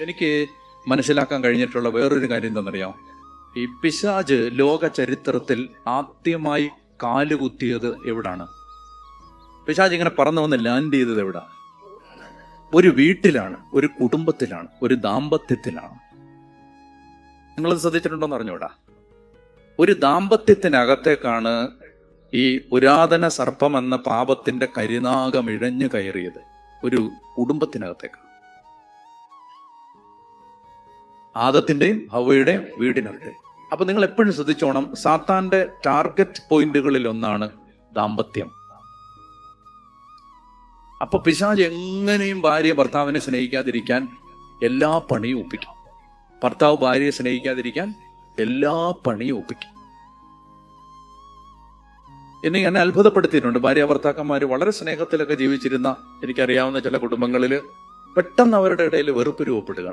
എനിക്ക് മനസ്സിലാക്കാൻ കഴിഞ്ഞിട്ടുള്ള വേറൊരു കാര്യം എന്താണെന്നറിയോ ഈ പിശാജ് ലോക ചരിത്രത്തിൽ ആദ്യമായി കാലുകുത്തിയത് എവിടാണ്? പിശാജ് ഇങ്ങനെ പറന്നു വന്ന് ലാൻഡ് ചെയ്തത് എവിടാ? ഒരു വീട്ടിലാണ് ഒരു കുടുംബത്തിലാണ് ഒരു ദാമ്പത്യത്തിലാണ്. നിങ്ങളത് ശ്രദ്ധിച്ചിട്ടുണ്ടോന്ന് അറിഞ്ഞൂടാ ഒരു ദാമ്പത്യത്തിനകത്തേക്കാണ് ഈ പുരാതന സർപ്പം എന്ന പാപത്തിന്റെ കരിനാഗം ഇഴഞ്ഞു കയറിയത്. ഒരു കുടുംബത്തിനകത്തേക്ക്. ആദത്തിന്റെയും ഹവയുടെയും വീടിനൊക്കെ അപ്പൊ നിങ്ങൾ എപ്പോഴും ശ്രദ്ധിച്ചോണം സാത്താന്റെ ടാർഗറ്റ് പോയിന്റുകളിൽ ഒന്നാണ് ദാമ്പത്യം. അപ്പൊ പിശാജ് എങ്ങനെയും ഭാര്യ ഭർത്താവിനെ സ്നേഹിക്കാതിരിക്കാൻ എല്ലാ പണിയും ഒപ്പിക്കും. ഭർത്താവ് ഭാര്യയെ സ്നേഹിക്കാതിരിക്കാൻ എല്ലാ പണിയും ഒപ്പിക്കും. എന്നെ ഞാൻ അത്ഭുതപ്പെടുത്തിയിട്ടുണ്ട്. ഭാര്യ ഭർത്താക്കന്മാർ വളരെ സ്നേഹത്തിലൊക്കെ ജീവിച്ചിരുന്ന എനിക്കറിയാവുന്ന ചില കുടുംബങ്ങളിൽ പെട്ടെന്ന് അവരുടെ ഇടയിൽ വെറുപ്പ് രൂപപ്പെടുക.